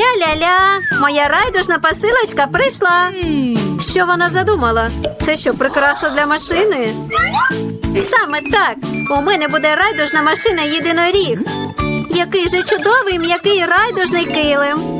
Ля-ля-ля, моя райдужна посилочка прийшла. Що вона задумала? Це що, прикраса для машини? Саме так. У мене буде райдужна машина єдиноріг. Який же чудовий м'який райдужний килим.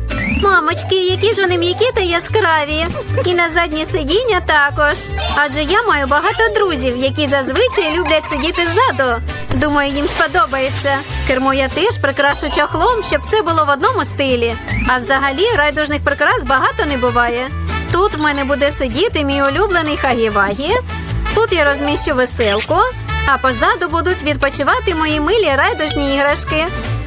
Мамочки, які ж вони м'які та яскраві. І на заднє сидіння також. Адже я маю багато друзів, які зазвичай люблять сидіти ззаду. Думаю, їм сподобається. Кермо я теж прикрашу чохлом, щоб все було в одному стилі. А взагалі райдужних прикрас багато не буває. Тут в мене буде сидіти мій улюблений Хагі-Вагі. Тут я розміщу веселку, а позаду будуть відпочивати мої милі райдужні іграшки.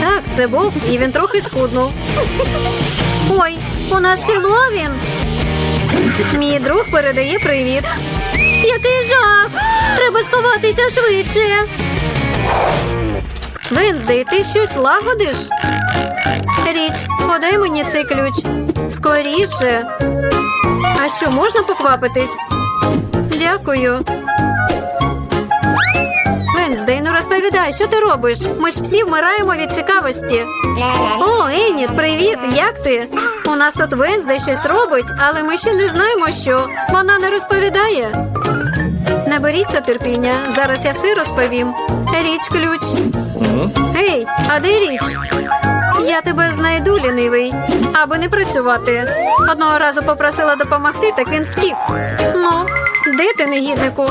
Так, це Боб, і він трохи схуднув. Ой, у нас Хеллоуін. Мій друг передає привіт. Який жах! Треба сховатися швидше. Венздей, ти щось лагодиш? Річ, подай мені цей ключ. Скоріше. А що, можна поквапитись? Дякую. Венздей, ну розповідай, що ти робиш? Ми ж всі вмираємо від цікавості. О, Еніт, привіт! Як ти? У нас тут Венздей щось робить, але ми ще не знаємо, що. Вона не розповідає. Наберіться терпіння, зараз я все розповім. Річ ключ. Гей, а де річ? Я тебе знайду, лінивий, аби не працювати. Одного разу попросила допомогти, так він втік. Ну, де ти, негіднику?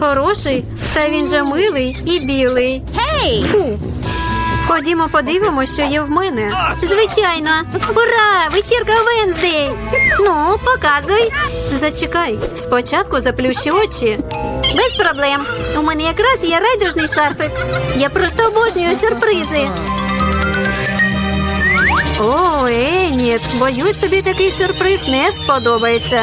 Хороший, та він же милий і білий. Гей! Фу. Ходімо, подивимося, що є в мене. Звичайно. Ура! Вечірка Венздей! Ну, показуй. Зачекай, спочатку заплющи очі. Без проблем. У мене якраз є райдужний шарфик. Я просто обожнюю сюрпризи. О, Еніт, боюсь, тобі такий сюрприз не сподобається.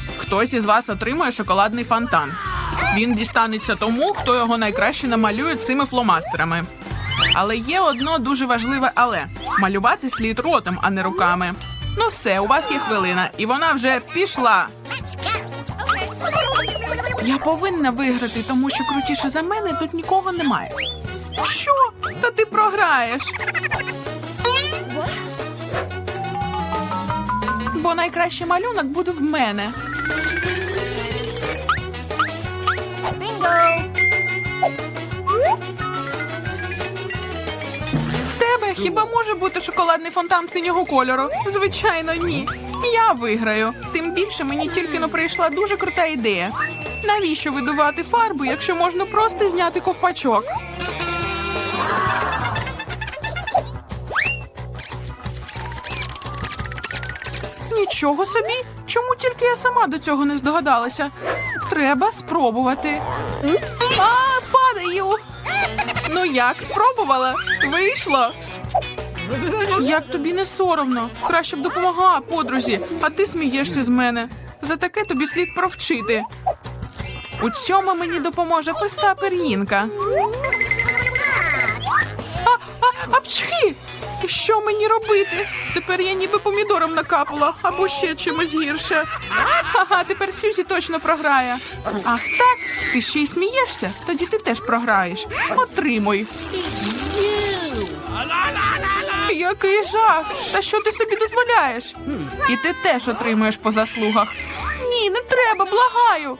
Хтось із вас отримує шоколадний фонтан. Він дістанеться тому, хто його найкраще намалює цими фломастерами. Але є одно дуже важливе але малювати слід ротом, а не руками. Ну все, у вас є хвилина, і вона вже пішла. Я повинна виграти, тому що крутіше за мене тут нікого немає. Що? Та ти програєш. Бо найкращий малюнок буде в мене. В тебе хіба може бути шоколадний фонтан синього кольору? Звичайно, ні. Я виграю. Тим більше мені тільки но прийшла дуже крута ідея. Навіщо видувати фарбу, якщо можна просто зняти ковпачок? Нічого собі. Чому тільки я сама до цього не здогадалася? Треба спробувати. А, падаю. Ну як, спробувала? Вийшло. Як тобі не соромно? Краще б допомогла подрузі, а ти смієшся з мене. За таке тобі слід провчити. У цьому мені допоможе писта пер'їнка. А, а, апчхи! І що мені робити? Тепер я ніби помідором накапала або ще чимось гірше. Ага, тепер Сюзі точно програє. Ах так? Ти ще й смієшся? Тоді ти теж програєш. Отримуй. Який жах! Та що ти собі дозволяєш? І ти теж отримуєш по заслугах. Ні, не треба, благаю.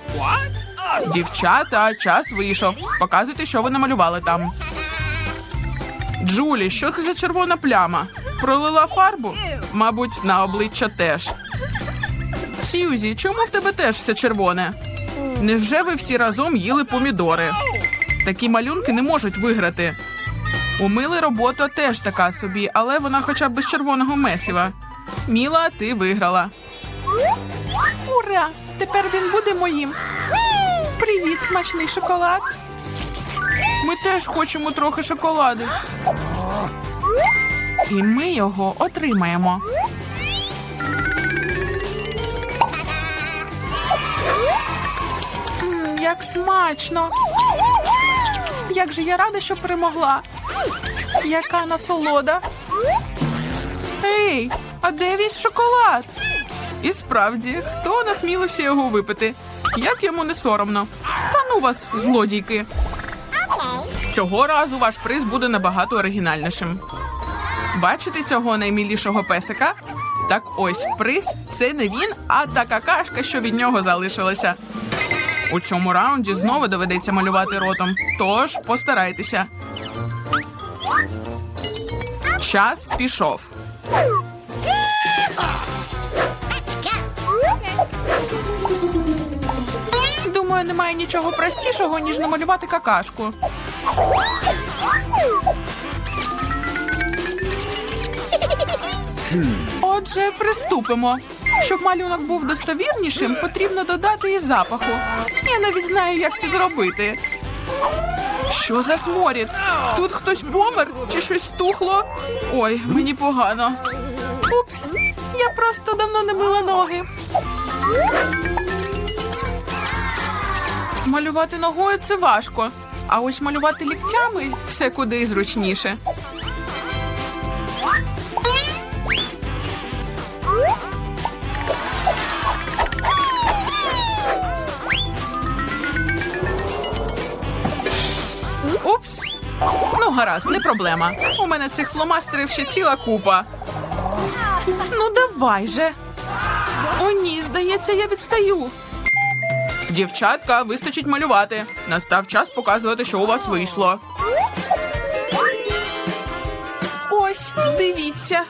Дівчата, час вийшов. Показуйте, що ви намалювали там. Джулі, що це за червона пляма? Пролила фарбу? Мабуть, на обличчя теж. Сьюзі, чому в тебе теж все червоне? Невже ви всі разом їли помідори? Такі малюнки не можуть виграти. У Мили робота теж така собі, але вона хоча б без червоного месіва. Міла, ти виграла. Ура! Тепер він буде моїм. Привіт, смачний шоколад. Ми теж хочемо трохи шоколаду. І ми його отримаємо. Як смачно! Як же я рада, що перемогла! Яка насолода! Ей, а де весь шоколад? І справді, хто насмілився його випити? Як йому не соромно? Та ну вас, злодійки! Цього разу ваш приз буде набагато оригінальнішим. Бачите цього наймілішого песика? Так ось приз це не він, а та какашка, що від нього залишилася. У цьому раунді знову доведеться малювати ротом. Тож постарайтеся. Час пішов. Думаю, немає нічого простішого, ніж намалювати какашку. Отже, приступимо. Щоб малюнок був достовірнішим, потрібно додати і запаху. Я навіть знаю, як це зробити. Що за сморід? Тут хтось помер чи щось стухло? Ой, мені погано. Упс, я просто давно не мила ноги. Малювати ногою це важко, а ось малювати ліктями це куди зручніше. Упс. Ну, гаразд, не проблема. У мене цих фломастерів ще ціла купа. Ну, давай же. О, ні, здається, я відстаю. Дівчатка, вистачить малювати. Настав час показувати, що у вас вийшло. Ось, дивіться.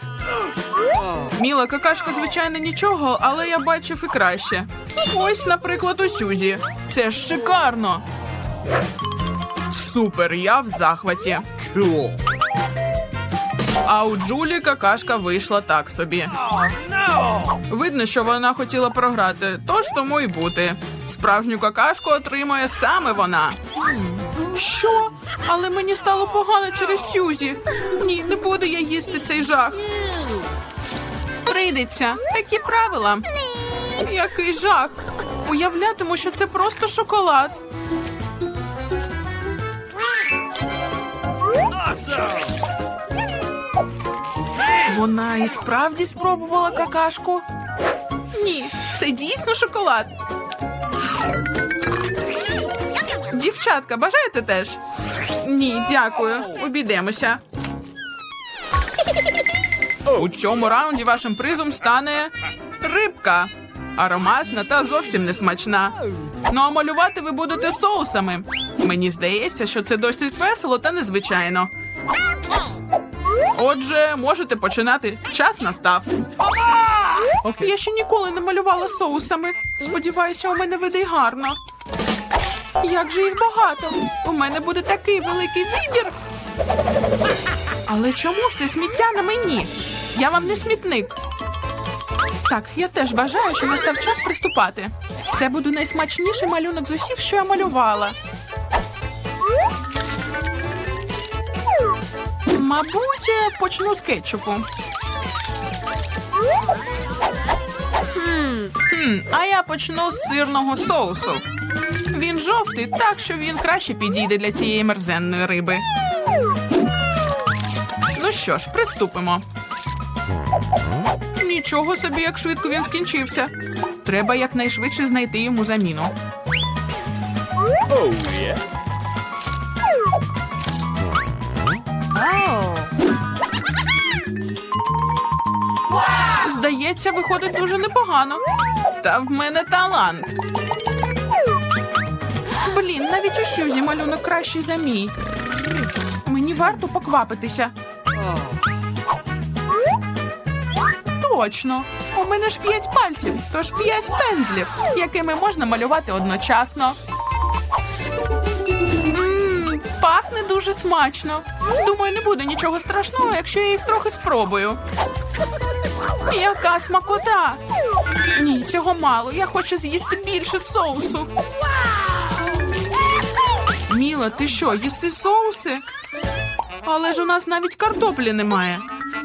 Міла какашка, звичайно, нічого, але я бачив і краще. Ось, наприклад, у Сюзі. Це ж шикарно. Супер, я в захваті. А у Джулі какашка вийшла так собі. Видно, що вона хотіла програти, тож тому й бути. Справжню какашку отримує саме вона. Що? Але мені стало погано через Сюзі. Ні, не буду я їсти цей жах. Прийдеться. Такі правила. Який жах. Уявлятиму, що це просто шоколад. Вона і справді спробувала какашку. Ні, це дійсно шоколад. Дівчатка, бажаєте теж? Ні, дякую. Обійдемося. У цьому раунді вашим призом стане рибка. Ароматна та зовсім не смачна. Ну а малювати ви будете соусами. Мені здається, що це досить весело та незвичайно. Отже, можете починати. Час настав. Я ще ніколи не малювала соусами. Сподіваюся, у мене вийде гарно. Як же їх багато? У мене буде такий великий вибір. Але чому все сміття на мені? Я вам не смітник. Так, я теж вважаю, що настав час приступати. Це буде найсмачніший малюнок з усіх, що я малювала. Мабуть, е, почну з кетчупу. А я почну з сирного соусу. Він жовтий, так що він краще підійде для цієї мерзенної риби. Ну що ж, приступимо. Нічого собі, як швидко він скінчився. Треба якнайшвидше знайти йому заміну. Здається, виходить дуже непогано. Та в мене талант. Блін, навіть у Сюзі малюнок кращий за мій. Мені варто поквапитися. Точно. У мене ж п'ять пальців, тож п'ять пензлів, якими можна малювати одночасно. Пахне дуже смачно. Думаю, не буде нічого страшного, якщо я їх трохи спробую. Яка смакота! Ні, цього мало. Я хочу з'їсти більше соусу. Міла, ти що, їси соуси? Але ж у нас навіть картоплі немає.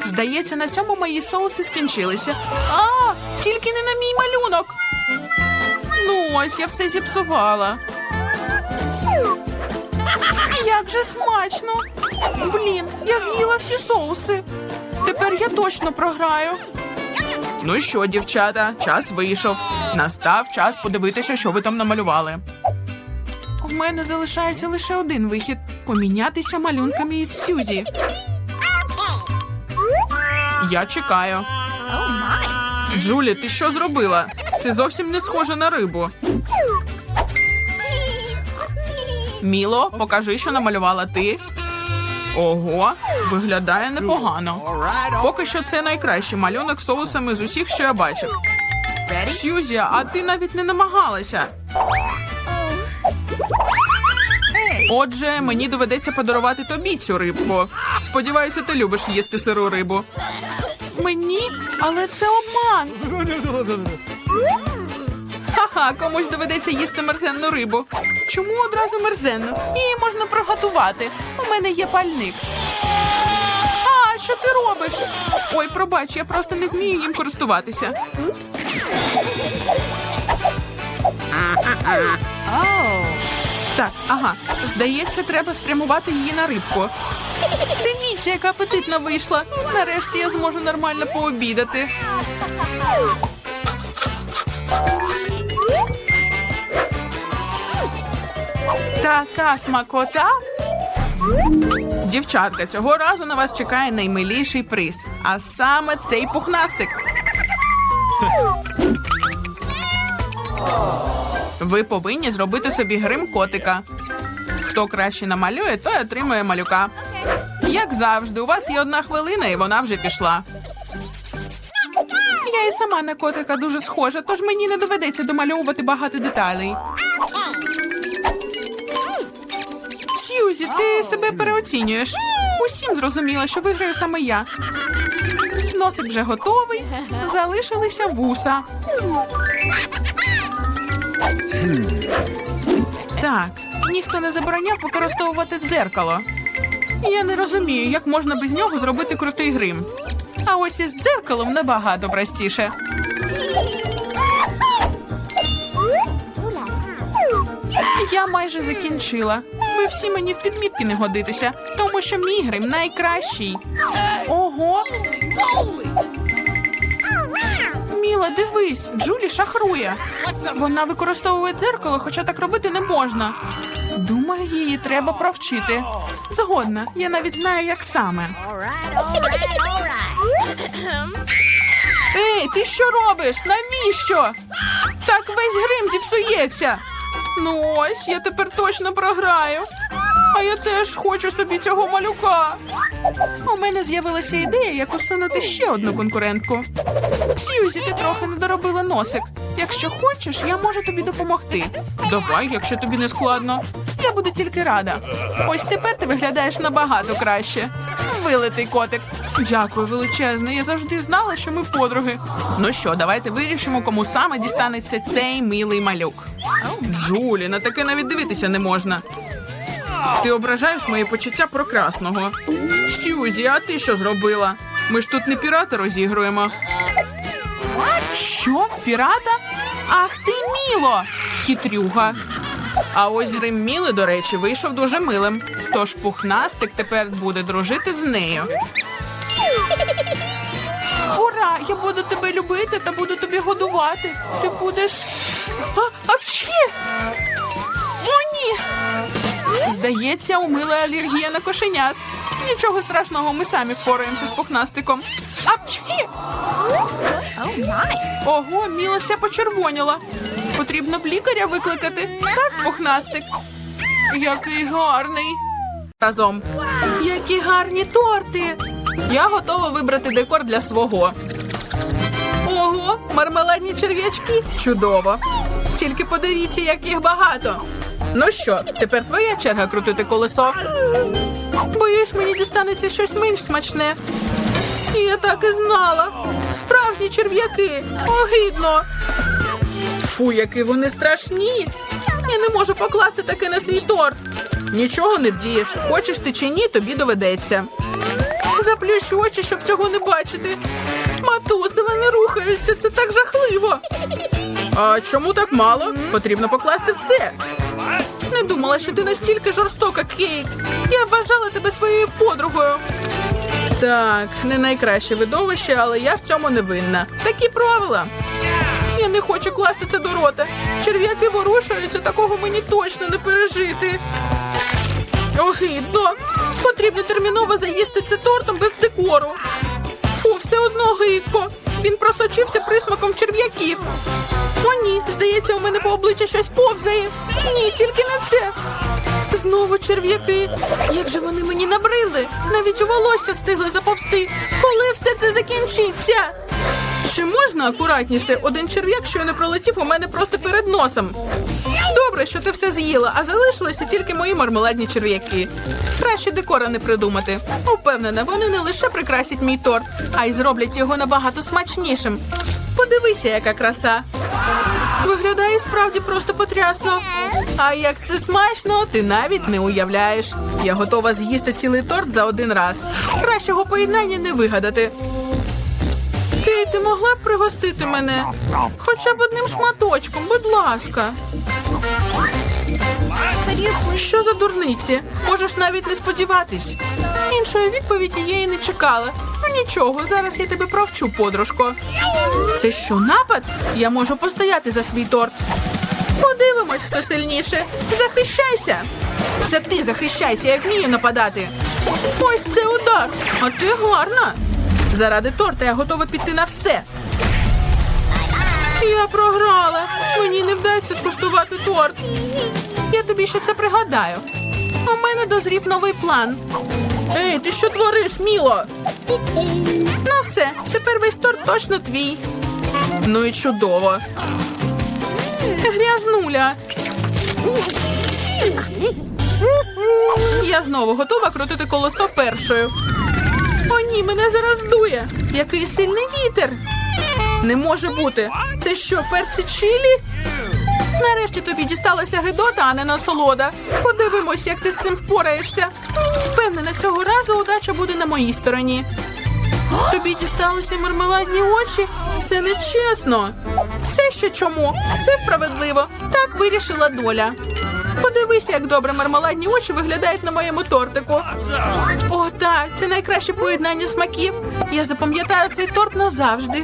Здається, на цьому мої соуси скінчилися. А, тільки не на мій малюнок. Ну ось, я все зіпсувала. Як же смачно! Блін, я з'їла всі соуси. Тепер я точно програю. Ну що, дівчата, час вийшов. Настав час подивитися, що ви там намалювали. У мене залишається лише один вихід помінятися малюнками із Сюзі. Я чекаю. Джулі, ти що зробила? Це зовсім не схоже на рибу. Міло, покажи, що намалювала ти. Ого, виглядає непогано. Поки що це найкращий малюнок соусами з усіх, що я бачив. Сьюзі, а ти навіть не намагалася. Отже, мені доведеться подарувати тобі цю рибку. Сподіваюся, ти любиш їсти сиру рибу. Мені? Але це обман. Ха-ха, комусь доведеться їсти мерзенну рибу. Чому одразу мерзенну? Її можна приготувати. У мене є пальник. А, що ти робиш? Ой, пробач, я просто не вмію їм користуватися. Так, ага. Здається, треба спрямувати її на рибку. Дивіться, яка апетитна вийшла. Нарешті я зможу нормально пообідати. Така смакота. Дівчатка, цього разу на вас чекає наймиліший приз, а саме цей пухнастик. Ви повинні зробити собі грим котика. Хто краще намалює, той отримує малюка. Як завжди, у вас є одна хвилина, і вона вже пішла. Я і сама на котика дуже схожа, тож мені не доведеться домальовувати багато деталей. Сьюзі, ти себе переоцінюєш. Усім зрозуміло, що виграю саме я. Носик вже готовий. Залишилися вуса. Так, ніхто не забороняв використовувати дзеркало. Я не розумію, як можна без нього зробити крутий грим. А ось із дзеркалом набагато простіше. Я майже закінчила. Ви всі мені в підмітки не годитеся, тому що мій грим найкращий. Ого! Міла, дивись, Джулі шахрує. Вона використовує дзеркало, хоча так робити не можна. Думаю, її треба провчити. Згодна, я навіть знаю, як саме. Ей, ти що робиш? Навіщо? Так весь грим зіпсується. Ну ось, я тепер точно програю. А я теж хочу собі цього малюка. У мене з'явилася ідея, як усунути ще одну конкурентку. Сьюзі, ти трохи не доробила носик. Якщо хочеш, я можу тобі допомогти. Давай, якщо тобі не складно. Я буду тільки рада. Ось тепер ти виглядаєш набагато краще. Вилитий котик. Дякую, величезне. Я завжди знала, що ми подруги. Ну що, давайте вирішимо, кому саме дістанеться цей милий малюк. Джулі, на таке навіть дивитися не можна. Ти ображаєш мої почуття прекрасного. Сюзі, а ти що зробила? Ми ж тут не пірата розігруємо. Що? Пірата? Ах ти міло! Хитрюга. А ось грим Міли, до речі, вийшов дуже милим. Тож пухнастик тепер буде дружити з нею. Ура! Я буду тебе любити та буду тобі годувати. Ти будеш. А, апчі! О, ні! Здається, у Мили алергія на кошенят. Нічого страшного, ми самі впораємося з пухнастиком. Апчхі! Ого, Міла вся почервоніла. Потрібно б лікаря викликати. Так, пухнастик. Який гарний. Разом. Які гарні торти. Я готова вибрати декор для свого. Ого, мармеладні черв'ячки. Чудово. Тільки подивіться, як їх багато. Ну що, тепер твоя черга крутити колесо. Боюсь, мені дістанеться щось менш смачне. Я так і знала. Справжні черв'яки. Огидно. Фу, які вони страшні. Я не можу покласти таке на свій торт. Нічого не вдієш. Хочеш ти чи ні, тобі доведеться. Заплющу очі, щоб цього не бачити. Матуси, вони рухаються, це так жахливо. А чому так мало? Потрібно покласти все. Не думала, що ти настільки жорстока, Кейт. Я вважала тебе своєю подругою. Так, не найкраще видовище, але я в цьому не винна. Такі правила. Я не хочу класти це до рота. Черв'яки ворушаються, такого мені точно не пережити. Огидно. Потрібно терміново заїсти це тортом без декору. Фу, все одно гидко. Він просочився присмаком черв'яків. О, ні, здається, у мене по обличчі щось повзає. Ні, тільки не це. Знову черв'яки. Як же вони мені набрили? Навіть у волосся стигли заповзти. Коли все це закінчиться? Чи можна акуратніше? Один черв'як, що не пролетів у мене просто перед носом. Добре, що ти все з'їла, а залишилися тільки мої мармеладні черв'яки. Краще декора не придумати. Упевнена, вони не лише прикрасять мій торт, а й зроблять його набагато смачнішим. Подивися, яка краса. Виглядає справді просто потрясно. А як це смачно, ти навіть не уявляєш. Я готова з'їсти цілий торт за один раз. Кращого поєднання не вигадати. Ти, ти могла б пригостити мене? Хоча б одним шматочком, будь ласка. Що за дурниці? Можеш навіть не сподіватись. Іншої відповіді я і не чекала. Ну нічого, зараз я тебе провчу, подружко. Це що, напад? Я можу постояти за свій торт. Подивимось, хто сильніше. Захищайся. Це ти захищайся, я вмію нападати. Ось це удар. А ти гарна. Заради торта я готова піти на все. Я програла. Мені не вдасться скуштувати торт. Я тобі ще це пригадаю. У мене дозрів новий план. Ей, ти що твориш, Міло? Ну все, тепер весь торт точно твій. Ну і чудово. Грязнуля. Я знову готова крутити колесо першою. О, ні, мене зараз дує. Який сильний вітер. Не може бути. Це що, перці чилі? Нарешті тобі дісталася гидота, а не насолода. Подивимось, як ти з цим впораєшся. Впевнена, цього разу удача буде на моїй стороні. Тобі дісталися мармеладні очі? Це нечесно. Це ще чому? Все справедливо. Так вирішила доля. Подивися, як добре мармеладні очі виглядають на моєму тортику. О, так, це найкраще поєднання смаків. Я запам'ятаю цей торт назавжди.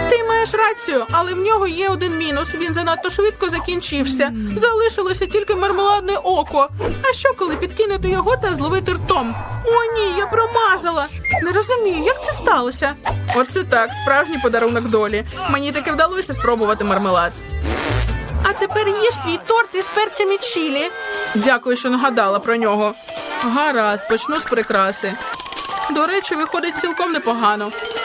Ти маєш рацію, але в нього є один мінус. Він занадто швидко закінчився. Залишилося тільки мармеладне око. А що, коли підкинути його та зловити ртом? О, ні, я промазала. Не розумію, як це сталося. Оце так, справжній подарунок долі. Мені таки вдалося спробувати мармелад. А тепер їж свій торт із перцями чілі. Дякую, що нагадала про нього. Гаразд, почну з прикраси. До речі, виходить цілком непогано.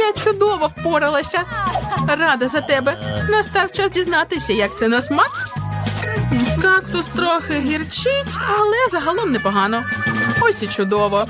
Я чудово впоралася. Рада за тебе. Настав час дізнатися, як це на смак. Кактус трохи гірчить, але загалом непогано. Ось і чудово.